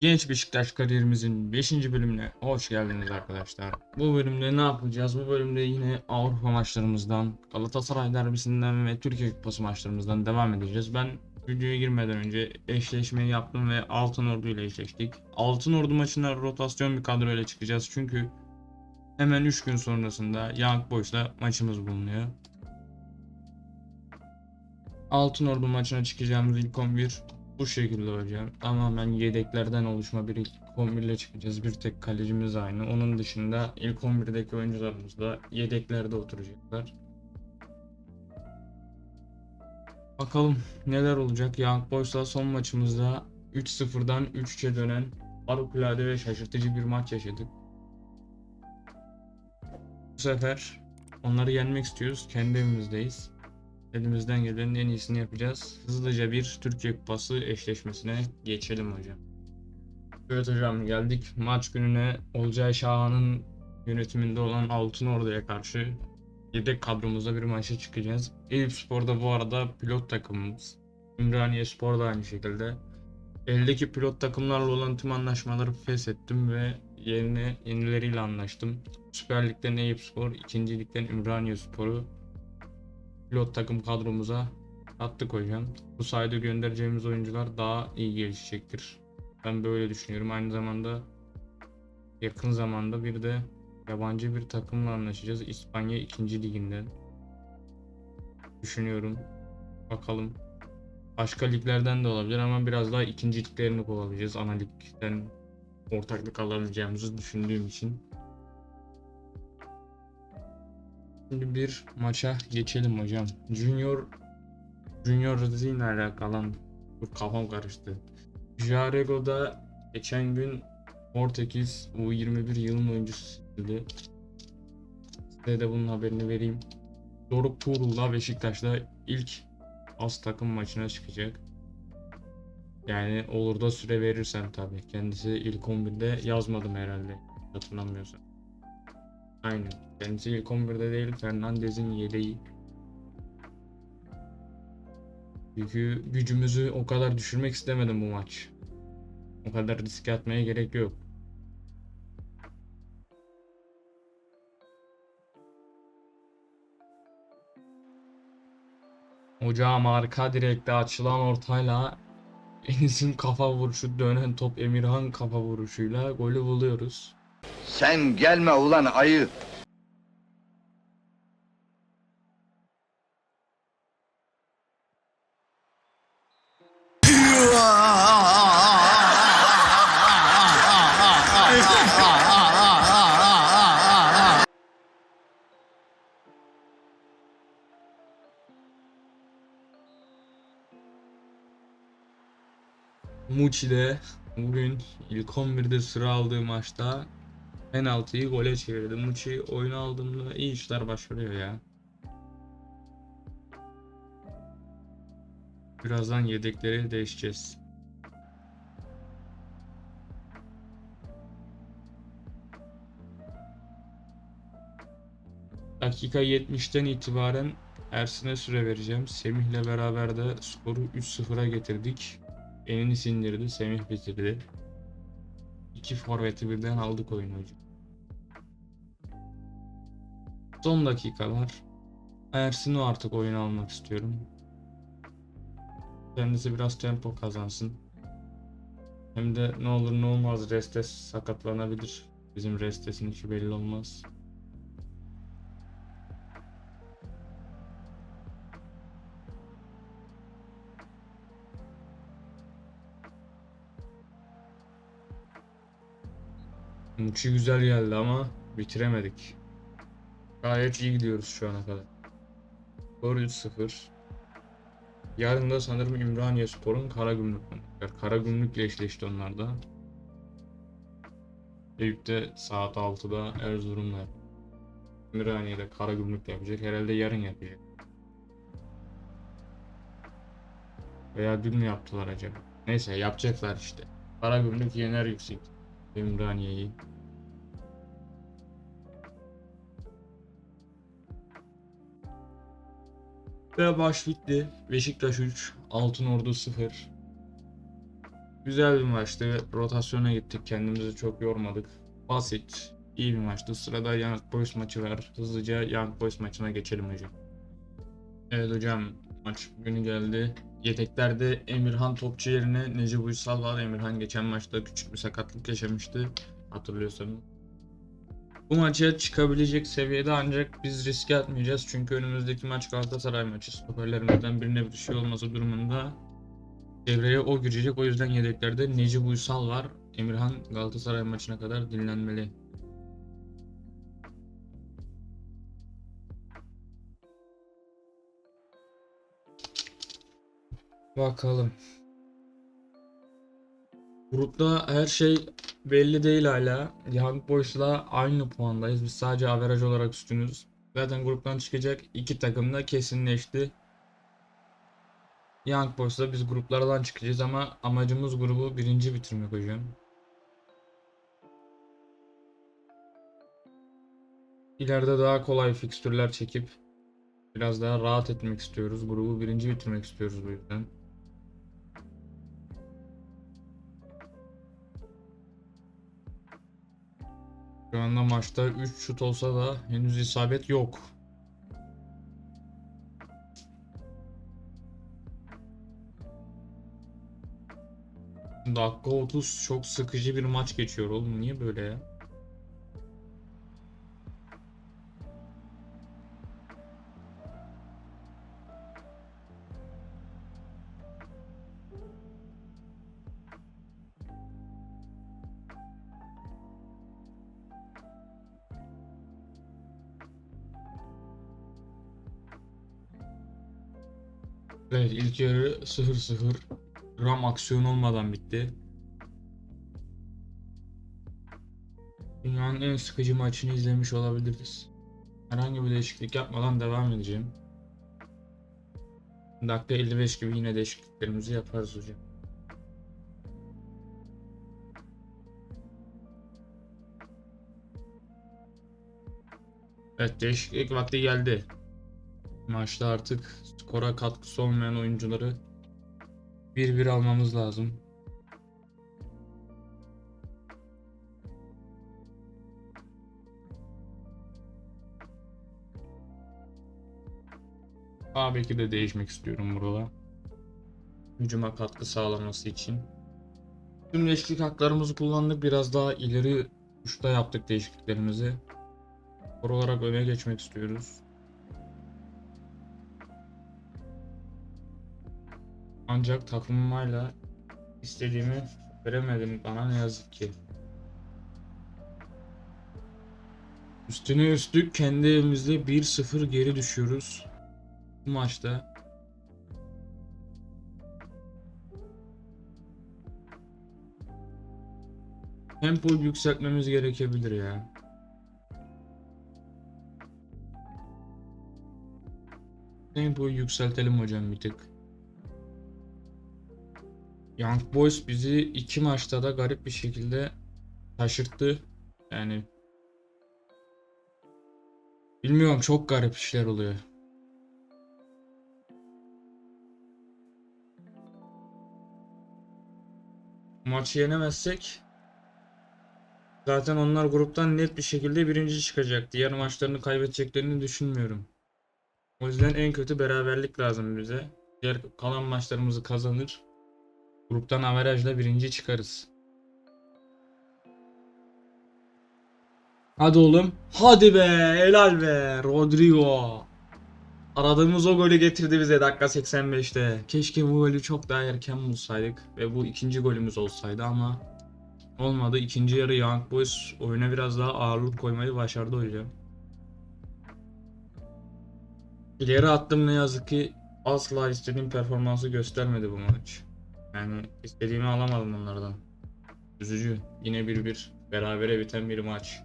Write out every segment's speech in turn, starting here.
Genç Beşiktaş kariyerimizin 5. bölümüne hoş geldiniz arkadaşlar. Bu bölümde ne yapacağız? Bu bölümde yine Avrupa maçlarımızdan, Galatasaray derbisinden ve Türkiye Kupası maçlarımızdan devam edeceğiz. Ben videoya girmeden önce eşleşmeyi yaptım ve Altın Ordu ile eşleştik. Altın Ordu maçına rotasyon bir kadroyla çıkacağız çünkü hemen 3 gün sonrasında Young Boys'la maçımız bulunuyor. Altın Ordu maçına çıkacağımız ilk 11 bu şekilde hocam. Tamamen yedeklerden oluşma bir ilk 11 ile çıkacağız. Bir tek kalecimiz aynı. Onun dışında ilk 11'deki oyuncularımız da yedeklerde oturacaklar. Bakalım neler olacak. Young Boys'la son maçımızda 3-0'dan 3-3'e dönen harikulade ve şaşırtıcı bir maç yaşadık. Bu sefer onları yenmek istiyoruz. Kendi evimizdeyiz. Elimizden gelenin en iyisini yapacağız. Hızlıca bir Türkiye Kupası eşleşmesine geçelim hocam. Evet hocam geldik maç gününe Olcay Şahan'ın yönetiminde olan Altın Ordu'ya karşı yedek kadromuzda bir maça çıkacağız. Eyüp Spor'da bu arada pilot takımımız. Ümraniye Spor da aynı şekilde. Eldeki pilot takımlarla olan tüm anlaşmaları feshettim ve yerine yenileriyle anlaştım. Süper Lig'den Eyüp Spor, 2. Lig'den Ümraniye Spor'u pilot takım kadromuza attık hocam. Bu sayede göndereceğimiz oyuncular daha iyi gelişecektir. Ben böyle düşünüyorum. Aynı zamanda yakın zamanda bir de yabancı bir takımla anlaşacağız. İspanya 2. liginden. Düşünüyorum. Bakalım. Başka liglerden de olabilir ama biraz daha ikinci liglerini kovalayacağız. Ana ligden ortaklık alabileceğimizi düşündüğüm için. Şimdi bir maça geçelim hocam. Junior Junior ile alakalı Dur, kafam karıştı. Jarego'da geçen gün Portekiz U21 yılın oyuncusu seçildi. Size de bunun haberini vereyim. Doruk Tuğrul'la Beşiktaş'ta ilk az takım maçına çıkacak. Yani olur da süre verirsem tabii. Kendisi ilk 11'de yazmadım herhalde. Hatırlamıyorsam. Aynen. Kendisi ilk 11'de değil Fernandez'in yedeği. Çünkü gücümüzü o kadar düşürmek istemedim bu maç. O kadar riske atmaya gerek yok. Hocam arka direkte açılan ortayla Enis'in kafa vuruşu dönen top Emirhan kafa vuruşuyla golü buluyoruz. Sen gelme ulan ayı. Muçi'de bugün ilk 11'de sıra aldığı maçta penaltıyı gole çevirdi. Muçi oyunu aldığında iyi işler başarıyor ya. Birazdan yedekleri değişeceğiz. Dakika 70'ten itibaren Ersin'e süre vereceğim. Semih'le beraber de skoru 3-0'a getirdik. Enini sindirdi, Semih bitirdi. İki forveti birden aldık oyunu hocam. Son dakikalar. Ersin'i artık oyuna almak istiyorum. Kendisi biraz tempo kazansın. Hem de ne olur ne olmaz Restes sakatlanabilir. Bizim Restes'in işi belli olmaz. Muçi güzel geldi ama bitiremedik. Gayet iyi gidiyoruz şu ana kadar. Skor 3-0. Yarın da sanırım Ümraniye Spor'un Karagümrük oynayacak. Karagümrük'le eşleşti onlar da. Eyüp'te saat 6'da Erzurum'la Ümraniye'de Karagümrük'le yapacak. Herhalde yarın yapacak. Veya dün mü yaptılar acaba? Neyse yapacaklar işte. Karagümrük yener yüksek. Ümraniye'yi. Ve maç bitti. Beşiktaş 3, Altınordu 0. Güzel bir maçtı. Rotasyona gittik. Kendimizi çok yormadık. Basit. iyi bir maçtı. Sırada Young Boys maçı var. Hızlıca Young Boys maçına geçelim hocam. Evet hocam maç günü geldi. Yedeklerde Emirhan topçu yerine Necip Uysal var. Emirhan geçen maçta küçük bir sakatlık yaşamıştı. Hatırlıyorsanız. Bu maça çıkabilecek seviyede ancak biz riske atmayacağız. Çünkü önümüzdeki maç Galatasaray maçı. Stoperlerimizden birine bir şey olması durumunda devreye o girecek. O yüzden yedeklerde Necip Uysal var. Emirhan Galatasaray maçına kadar dinlenmeli. Bakalım. Grupta her şey belli değil hala. Young Boys'la aynı puandayız. Biz sadece averaj olarak üstünüz. Zaten gruptan çıkacak iki takım da kesinleşti. Young Boys'la biz gruplardan çıkacağız ama amacımız grubu birinci bitirmek hocam. İleride daha kolay fikstürler çekip biraz daha rahat etmek istiyoruz. Grubu birinci bitirmek istiyoruz bu yüzden. Şu anda maçta 3 şut olsa da henüz isabet yok. Dakika 30 çok sıkıcı bir maç geçiyor oğlum. Niye böyle ya? Evet ilk yarı 0-0 gram aksiyon olmadan bitti. Dünyanın en sıkıcı maçını izlemiş olabiliriz. Herhangi bir değişiklik yapmadan devam edeceğim. Dakika 55 gibi yine değişikliklerimizi yaparız hocam. Evet değişiklik vakti geldi. Maçta artık skora katkısı olmayan oyuncuları bir bir almamız lazım. Tabii de değişmek istiyorum burada. Hücuma katkı sağlaması için. Tüm değişiklik haklarımızı kullandık. Biraz daha ileri uçta yaptık değişikliklerimizi. Skor olarak öne geçmek istiyoruz. Ancak takımımayla istediğimi veremedim bana ne yazık ki. Üstüne üstlük kendi evimizde 1-0 geri düşüyoruz. Bu maçta. Tempo yükseltmemiz gerekebilir ya. Tempoyu yükseltelim hocam bir tık. Young Boys bizi iki maçta da garip bir şekilde şaşırttı. Yani bilmiyorum çok garip işler oluyor. Maçı yenemezsek zaten onlar gruptan net bir şekilde birinci çıkacak. Diğer maçlarını kaybedeceklerini düşünmüyorum. O yüzden en kötü beraberlik lazım bize. Diğer kalan maçlarımızı kazanır. Gruptan averajla birinci çıkarız. Hadi oğlum. Hadi be. Helal be. Rodrigo. Aradığımız o golü getirdi bize dakika 85'te. Keşke bu golü çok daha erken bulsaydık. Ve bu ikinci golümüz olsaydı ama olmadı. İkinci yarı Young Boys oyuna biraz daha ağırlık koymayı başardı hocam. İleri attım ne yazık ki asla istediğim performansı göstermedi bu maç. Yani istediğimi alamadım onlardan. Üzücü. Yine bir bir berabere biten bir maç.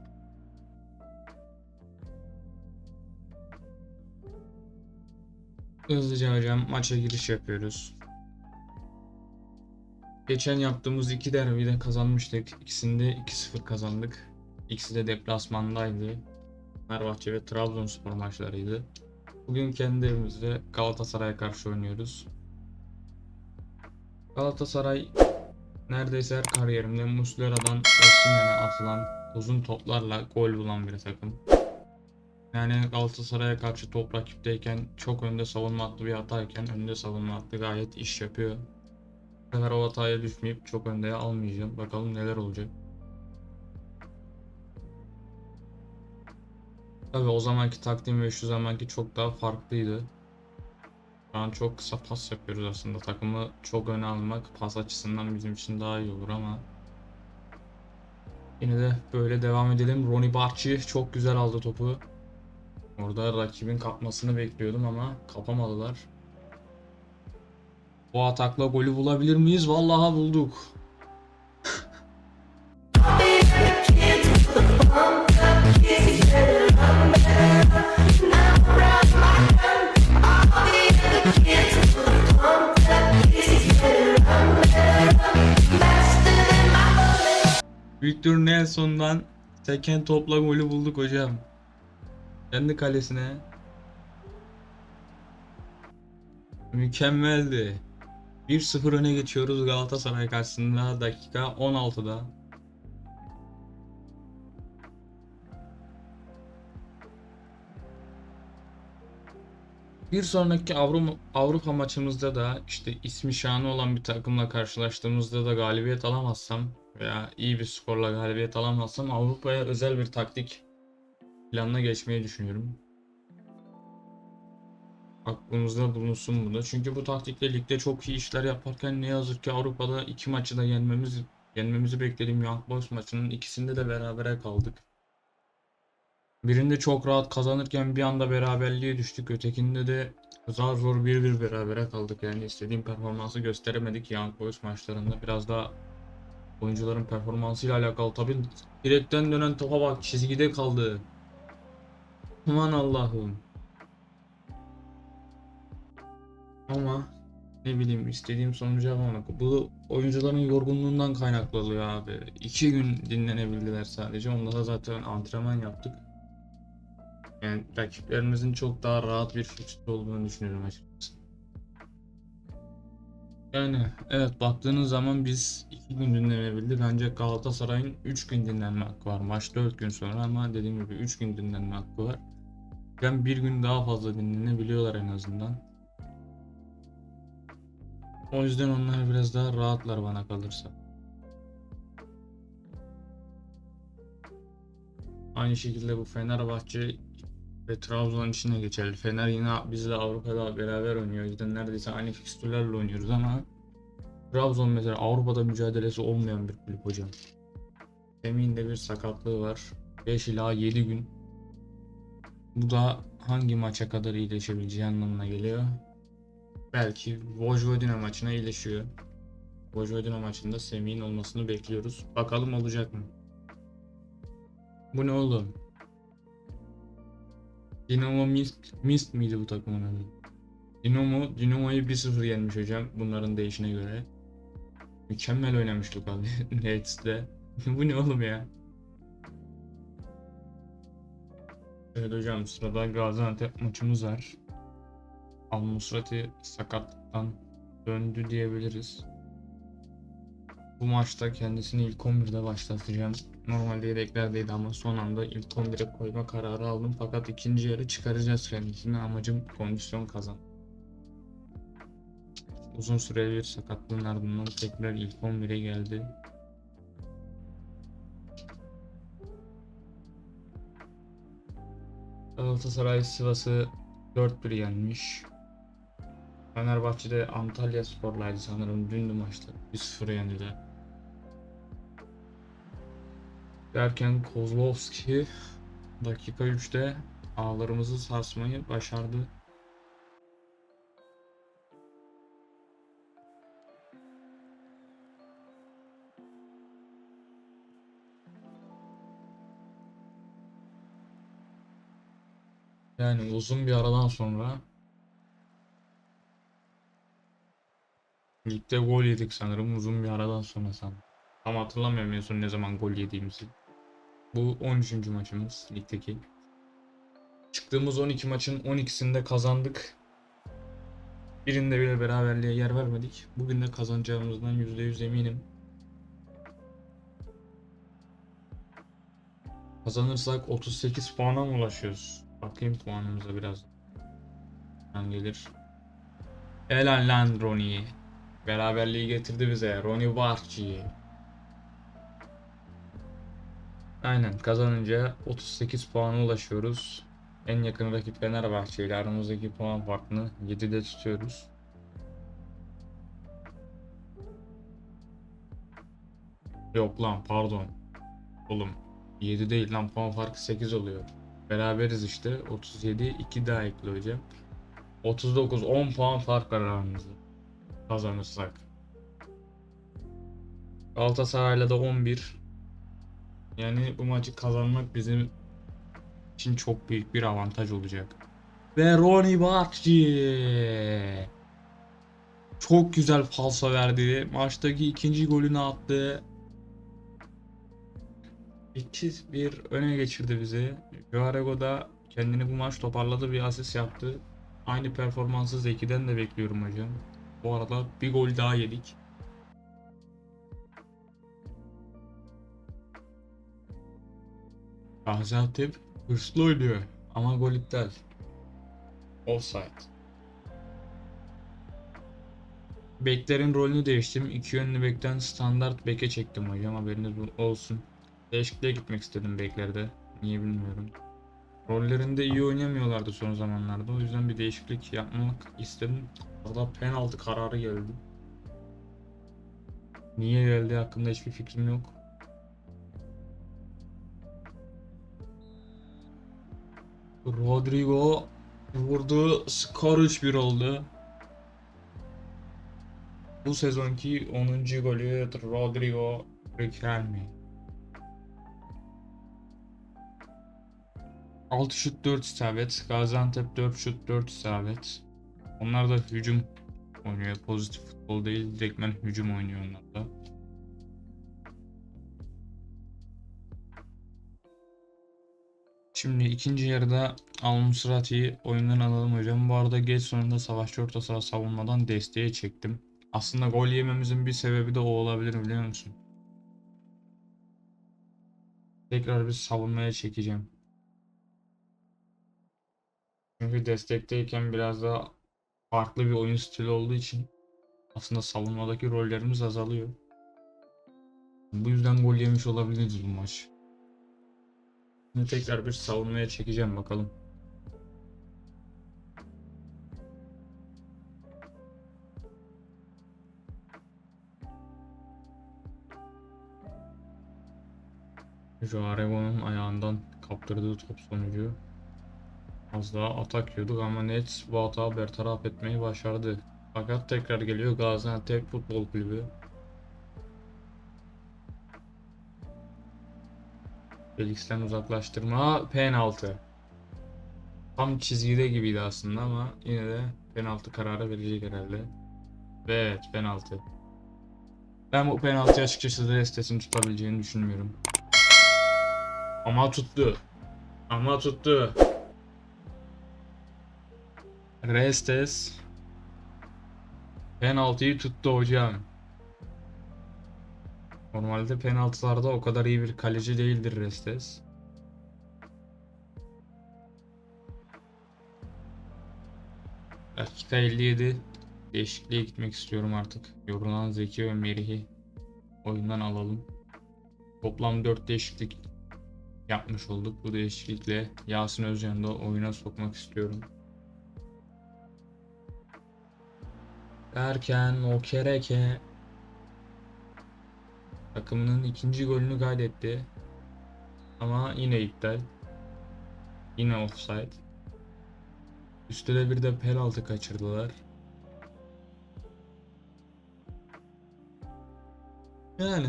Hızlıca hocam maça giriş yapıyoruz. Geçen yaptığımız iki derbide kazanmıştık. İkisinde 2-0 kazandık. İkisi de deplasmandaydı. Fenerbahçe ve Trabzonspor maçlarıydı. Bugün kendi evimizde Galatasaray'a karşı oynuyoruz. Galatasaray neredeyse her kariyerimde Muslera'dan Osimhen'e atılan uzun toplarla gol bulan bir takım. Yani Galatasaray'a karşı top rakipteyken çok önde savunma hattı bir hatayken önde savunma hattı gayet iş yapıyor. Bu sefer o hataya düşmeyip çok önde almayacağım. Bakalım neler olacak. Tabii o zamanki taktiğim ve şu zamanki çok daha farklıydı. Şu an çok kısa pas yapıyoruz aslında. Takımı çok öne almak pas açısından bizim için daha iyi olur ama Yine de böyle devam edelim. Ronnie Barçi çok güzel aldı topu. Orada rakibin kapmasını bekliyordum ama kapamadılar. Bu atakla golü bulabilir miyiz? Vallahi bulduk. Victor Nelson'dan seken topla golü bulduk hocam. Kendi kalesine. Mükemmeldi. 1-0 öne geçiyoruz Galatasaray karşısında dakika 16'da. Bir sonraki Avrupa, Avrupa maçımızda da işte ismi şanı olan bir takımla karşılaştığımızda da galibiyet alamazsam veya iyi bir skorla galibiyet alamazsam Avrupa'ya özel bir taktik planına geçmeyi düşünüyorum. Aklımızda bulunsun bu da. Çünkü bu taktikle ligde çok iyi işler yaparken ne yazık ki Avrupa'da iki maçı da yenmemiz yenmemizi beklediğim Young Boys maçının ikisinde de berabere kaldık. Birinde çok rahat kazanırken bir anda beraberliğe düştük. Ötekinde de zar zor 1-1 berabere kaldık. Yani istediğim performansı gösteremedik Young Boys maçlarında. Biraz daha oyuncuların performansıyla alakalı. Tabii direkten dönen topa bak çizgide kaldı. Aman Allah'ım. Ama ne bileyim istediğim sonucu yapamadık. Bu oyuncuların yorgunluğundan kaynaklı oluyor abi. İki gün dinlenebildiler sadece. Onda da zaten antrenman yaptık. Yani rakiplerimizin çok daha rahat bir fikstür olduğunu düşünüyorum açıkçası. Yani evet baktığınız zaman biz 2 gün dinlenebildik ancak Galatasaray'ın 3 gün dinlenme hakkı var. Maç 4 gün sonra ama dediğim gibi 3 gün dinlenme hakkı var. Ben bir gün daha fazla dinlenebiliyorlar en azından. O yüzden onlar biraz daha rahatlar bana kalırsa. Aynı şekilde bu Fenerbahçe ve Trabzon içine geçerli. Fener yine bizle Avrupa'da beraber oynuyor. Yüzden neredeyse aynı fikstürlerle oynuyoruz ama Trabzon mesela Avrupa'da mücadelesi olmayan bir kulüp hocam. Semih'in de bir sakatlığı var. 5 ila 7 gün. Bu da hangi maça kadar iyileşebileceği anlamına geliyor. Belki Vojvodina maçına iyileşiyor. Vojvodina maçında Semih'in olmasını bekliyoruz. Bakalım olacak mı? Bu ne oğlum? Dinamo Minsk, Minsk miydi bu takımın adı? Dinamo, Dinamo'yu 1-0 yenmiş hocam bunların değişine göre. Mükemmel oynamış Luka Nets'te. bu ne oğlum ya? Evet hocam sırada Gaziantep maçımız var. Al Musrati sakatlıktan döndü diyebiliriz. Bu maçta kendisini ilk 11'de başlatacağım. Normalde yedeklerdeydi ama son anda ilk 11'e koyma kararı aldım. Fakat ikinci yarı çıkaracağız kendisini. Amacım kondisyon kazan. Uzun süreli bir sakatlığın ardından tekrar ilk 11'e geldi. Galatasaray Sivas'ı 4-1 yenmiş. Fenerbahçe'de Antalya Spor'laydı sanırım dündü maçta. 1-0 yendiler. Derken Kozlovski dakika 3'te ağlarımızı sarsmayı başardı. Yani uzun bir aradan sonra Ligde gol yedik sanırım uzun bir aradan sonra sanırım. Tam hatırlamıyorum en son ne zaman gol yediğimizi. Bu 13. maçımız ligdeki. Çıktığımız 12 maçın 12'sinde kazandık. Birinde bile beraberliğe yer vermedik. Bugün de kazanacağımızdan %100 eminim. Kazanırsak 38 puana mı ulaşıyoruz? Bakayım puanımıza biraz. Ben gelir. Helal lan Ronnie. Beraberliği getirdi bize. Ronnie Barçi'yi. Aynen kazanınca 38 puana ulaşıyoruz. En yakın rakip Fenerbahçe ile aramızdaki puan farkını 7'de tutuyoruz. Yok lan pardon. Oğlum 7 değil lan puan farkı 8 oluyor. Beraberiz işte 37 2 daha ekle hocam. 39 10 puan fark var aramızda. Kazanırsak. Galatasaray'la da 11. Yani bu maçı kazanmak bizim için çok büyük bir avantaj olacak. Ve Ronnie Bakci çok güzel falso verdi. Maçtaki ikinci golünü attı. 2-1 öne geçirdi bizi. Joarego da kendini bu maç toparladı bir asist yaptı. Aynı performansı Zeki'den de bekliyorum hocam. Bu arada bir gol daha yedik. Gaziantep hırslı oynuyor ama gol iptal. Offside. Beklerin rolünü değiştim. İki yönlü bekten standart beke çektim hocam haberiniz olsun. Değişikliğe gitmek istedim beklerde. Niye bilmiyorum. Rollerinde iyi oynamıyorlardı son zamanlarda. O yüzden bir değişiklik yapmak istedim. Orada penaltı kararı geldi. Niye geldi hakkında hiçbir fikrim yok. Rodrigo vurdu. Skor 3-1 oldu. Bu sezonki 10. golü Rodrigo Riquelme. 6 şut 4 isabet. Gaziantep 4 şut 4 isabet. Onlar da hücum oynuyor. Pozitif futbol değil. Direktmen hücum oynuyor onlar da. Şimdi ikinci yarıda Al Musrati'yi oyundan alalım hocam. Bu arada geç sonunda savaşçı orta saha savunmadan desteğe çektim. Aslında gol yememizin bir sebebi de o olabilir biliyor musun? Tekrar bir savunmaya çekeceğim. Çünkü destekteyken biraz daha farklı bir oyun stili olduğu için aslında savunmadaki rollerimiz azalıyor. Bu yüzden gol yemiş olabiliriz bu maç. Şimdi tekrar bir savunmaya çekeceğim bakalım. Joarego'nun ayağından kaptırdığı top sonucu az daha atak yiyorduk ama net bu hata bertaraf etmeyi başardı. Fakat tekrar geliyor Gaziantep Futbol Kulübü. Felix'ten uzaklaştırma penaltı. Tam çizgide gibiydi aslında ama yine de penaltı kararı verecek herhalde. Ve evet penaltı. Ben bu penaltı açıkçası Restes'in tutabileceğini düşünmüyorum. Ama tuttu. Ama tuttu. Restes penaltıyı tuttu hocam. Normalde penaltılarda o kadar iyi bir kaleci değildir Restes. Dakika 57. Değişikliğe gitmek istiyorum artık. Yorulan Zeki ve Merih'i oyundan alalım. Toplam 4 değişiklik yapmış olduk. Bu değişiklikle Yasin Özcan'ı da oyuna sokmak istiyorum. Derken o kereke takımının ikinci golünü kaydetti. Ama yine iptal. Yine offside. Üstüne bir de penaltı kaçırdılar. Yani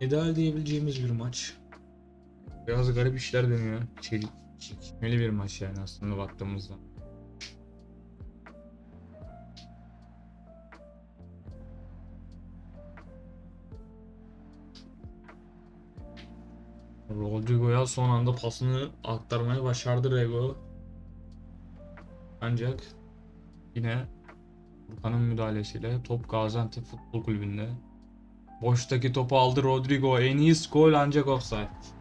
ideal diyebileceğimiz bir maç. Biraz garip işler dönüyor. Çelik, çekişmeli bir maç yani aslında baktığımızda. Rodrigo'ya son anda pasını aktarmayı başardı Rego. Ancak yine Furkan'ın müdahalesiyle top Gaziantep Futbol Kulübü'nde. Boştaki topu aldı Rodrigo. En iyi gol ancak offside.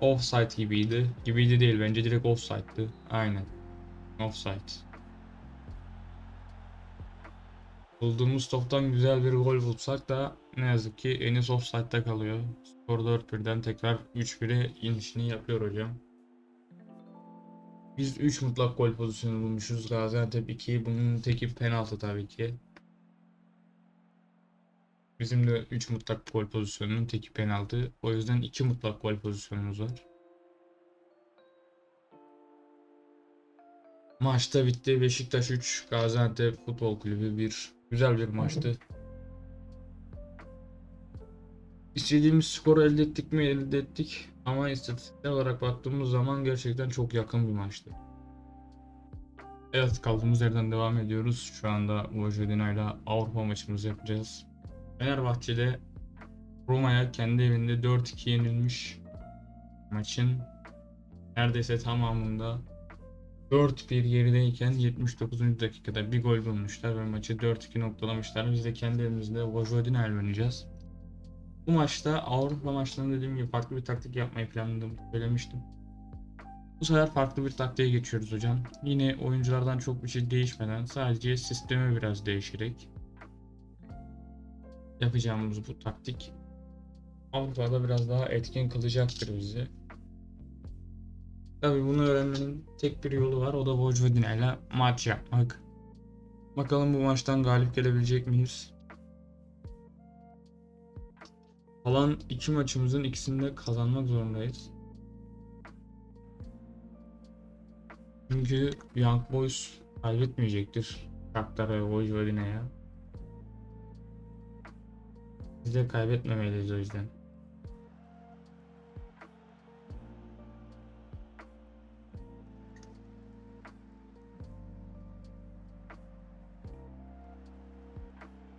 offside gibiydi. Gibiydi değil bence direkt offside'dı. Aynen. Offside. Bulduğumuz toptan güzel bir gol bulsak da ne yazık ki Enis offside'da kalıyor. Skor 4-1'den tekrar 3-1'e inişini yapıyor hocam. Biz 3 mutlak gol pozisyonu bulmuşuz. Gaziantep 2. Bunun teki penaltı tabii ki. Bizim de 3 mutlak gol pozisyonunun teki penaltı. O yüzden 2 mutlak gol pozisyonumuz var. Maçta bitti. Beşiktaş 3, Gaziantep Futbol Kulübü 1. Güzel bir maçtı. İstediğimiz skoru elde ettik mi? Elde ettik. Ama istatistiksel olarak baktığımız zaman gerçekten çok yakın bir maçtı. Evet kaldığımız yerden devam ediyoruz. Şu anda Vojvodina ile Avrupa maçımızı yapacağız. Fenerbahçe'de Roma'ya kendi evinde 4-2 yenilmiş maçın neredeyse tamamında 4-1 gerideyken 79. dakikada bir gol bulmuşlar ve maçı 4-2 noktalamışlar. Biz de kendi evimizde Vojvodina ile oynayacağız. Bu maçta Avrupa maçlarında dediğim gibi farklı bir taktik yapmayı planladım. Söylemiştim. Bu sefer farklı bir taktiğe geçiyoruz hocam. Yine oyunculardan çok bir şey değişmeden sadece sistemi biraz değişerek yapacağımız bu taktik Avrupa'da biraz daha etkin kılacaktır bizi. Tabi bunu öğrenmenin tek bir yolu var. O da Vojvodina ile maç yapmak. Bakalım bu maçtan galip gelebilecek miyiz? Kalan iki maçımızın ikisini de kazanmak zorundayız. Çünkü Young Boys kaybetmeyecektir. Shakhtar ve Vojvodina'ya. Biz de kaybetmemeliyiz o yüzden.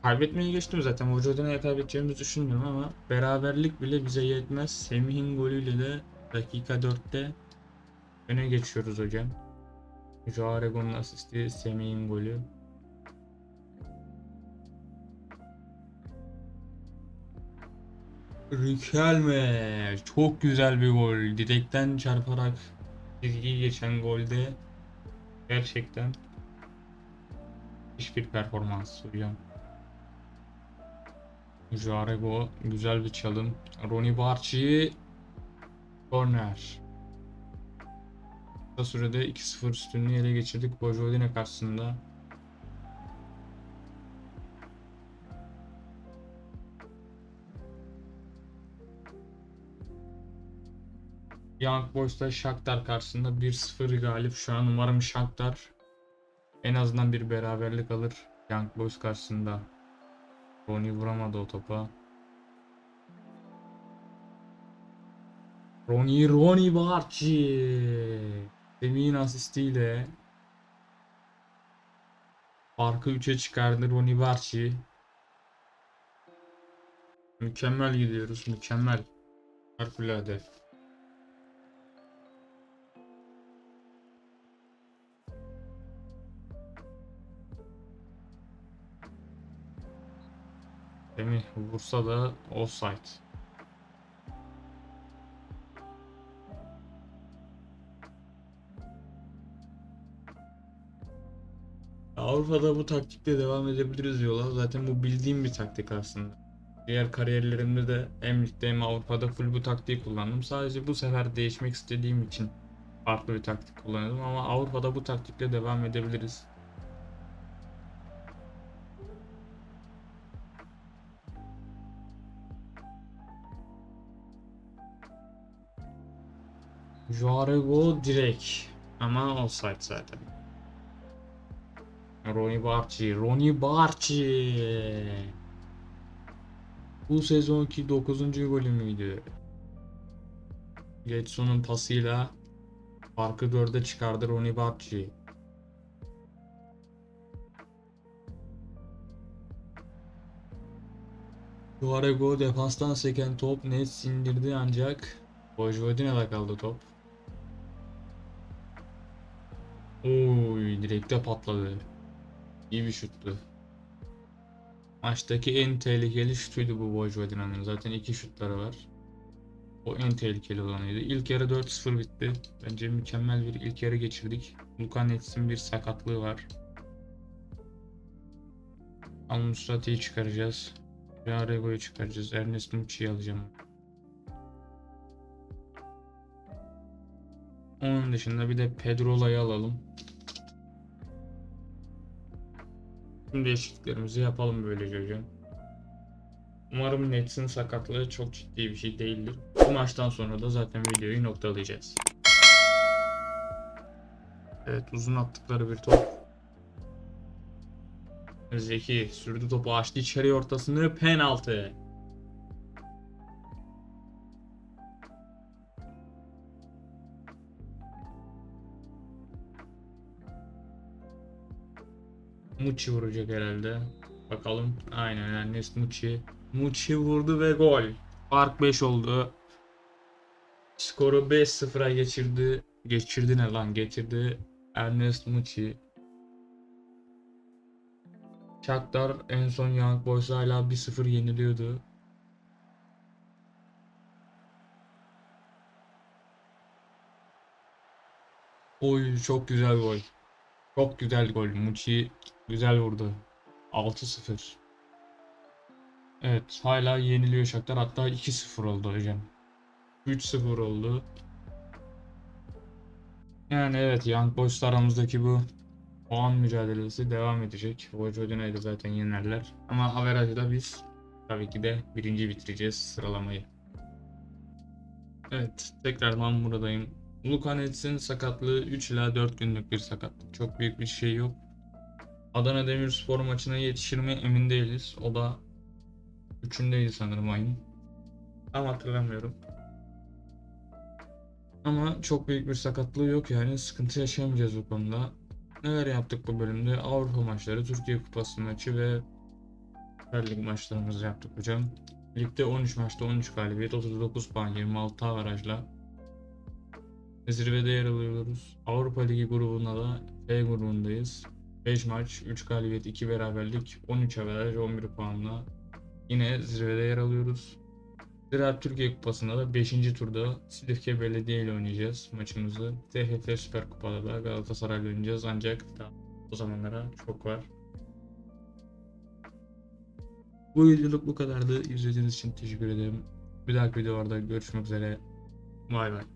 Kaybetmeyi geçtim zaten. Vojvodina'ya kaybedeceğimizi düşünmüyorum ama beraberlik bile bize yetmez. Semih'in golüyle de dakika 4'te öne geçiyoruz hocam. Joao Aragon'un asisti, Semih'in golü. Riquelme çok güzel bir gol. Direkten çarparak çizgiyi geçen golde gerçekten hiçbir performans hocam. Jarego güzel bir çalım. Ronnie Barçi corner. Kısa sürede 2-0 üstünlüğü ele geçirdik Vojvodina karşısında. Young Boys'ta Shakhtar karşısında 1-0 galip. Şu an umarım Shakhtar en azından bir beraberlik alır Young Boys karşısında. Ronnie vuramadı o topa. Ronnie Ronnie Barci. Semih'in asistiyle farkı 3'e çıkardı Ronnie Barci. Mükemmel gidiyoruz, mükemmel. Harikulade. Semih vursa da offside. Avrupa'da bu taktikle devam edebiliriz diyorlar. Zaten bu bildiğim bir taktik aslında. Diğer kariyerlerimde de hem ligde hem Avrupa'da full bu taktiği kullandım. Sadece bu sefer değişmek istediğim için farklı bir taktik kullanıyordum ama Avrupa'da bu taktikle devam edebiliriz. Joarego direkt ama offside zaten. Ronnie Barci, Ronnie Barci. Bu sezonki 9. golü müydü? Getson'un pasıyla farkı 4'e çıkardı Ronnie Barci. Joarego defanstan seken top net sindirdi ancak Vojvodina'da kaldı top. Oy direkte patladı. İyi bir şuttu. Maçtaki en tehlikeli şutuydu bu Vojvodina'nın. Zaten iki şutları var. O en tehlikeli olanıydı. İlk yarı 4-0 bitti. Bence mükemmel bir ilk yarı geçirdik. Luka Nets'in bir sakatlığı var. Al Musrati'yi çıkaracağız. Jarego'yu çıkaracağız. Ernest Mucci'yi alacağım. Onun dışında bir de Pedrola'yı alalım. Tüm değişikliklerimizi yapalım böylece hocam. Umarım Nets'in sakatlığı çok ciddi bir şey değildir. Bu maçtan sonra da zaten videoyu noktalayacağız. Evet uzun attıkları bir top. Zeki sürdü topu açtı içeri ortasını penaltı. Muçi vuracak herhalde. Bakalım. Aynen Ernest Muçi. Muçi vurdu ve gol. Fark 5 oldu. Skoru 5-0'a geçirdi. Geçirdi ne lan? Getirdi. Ernest Muçi. Shakhtar en son Young Boys hala 1-0 yeniliyordu. Oy çok güzel gol. Çok güzel gol. Muçi güzel vurdu. 6-0. Evet hala yeniliyor Shakhtar. Hatta 2-0 oldu hocam. 3-0 oldu. Yani evet Young Boys aramızdaki bu puan mücadelesi devam edecek. Vojvodina'yı da zaten yenerler. Ama averajda biz tabii ki de birinci bitireceğiz sıralamayı. Evet tekrardan buradayım. Luka Nets'in sakatlığı 3 ila 4 günlük bir sakatlık. Çok büyük bir şey yok. Adana Demirspor maçına yetişir mi emin değiliz. O da üçündeydi sanırım ayın. Tam hatırlamıyorum. Ama çok büyük bir sakatlığı yok yani sıkıntı yaşayamayacağız bu konuda. Neler yaptık bu bölümde? Avrupa maçları, Türkiye Kupası maçı ve Süper Lig maçlarımızı yaptık hocam. Ligde 13 maçta 13 galibiyet, 39 puan, 26 averajla zirvede yer alıyoruz. Avrupa Ligi grubunda da F grubundayız. 5 maç, 3 galibiyet, 2 beraberlik, 13 averaj, 11 puanla yine zirvede yer alıyoruz. Zira Türkiye Kupası'nda da 5. turda Silifke Belediye ile oynayacağız maçımızı. TFF Süper Kupa'da da Galatasaray'la oynayacağız ancak daha o zamanlara çok var. Bu videoluk bu kadardı. İzlediğiniz için teşekkür ederim. Bir dahaki videolarda görüşmek üzere. Bay bay.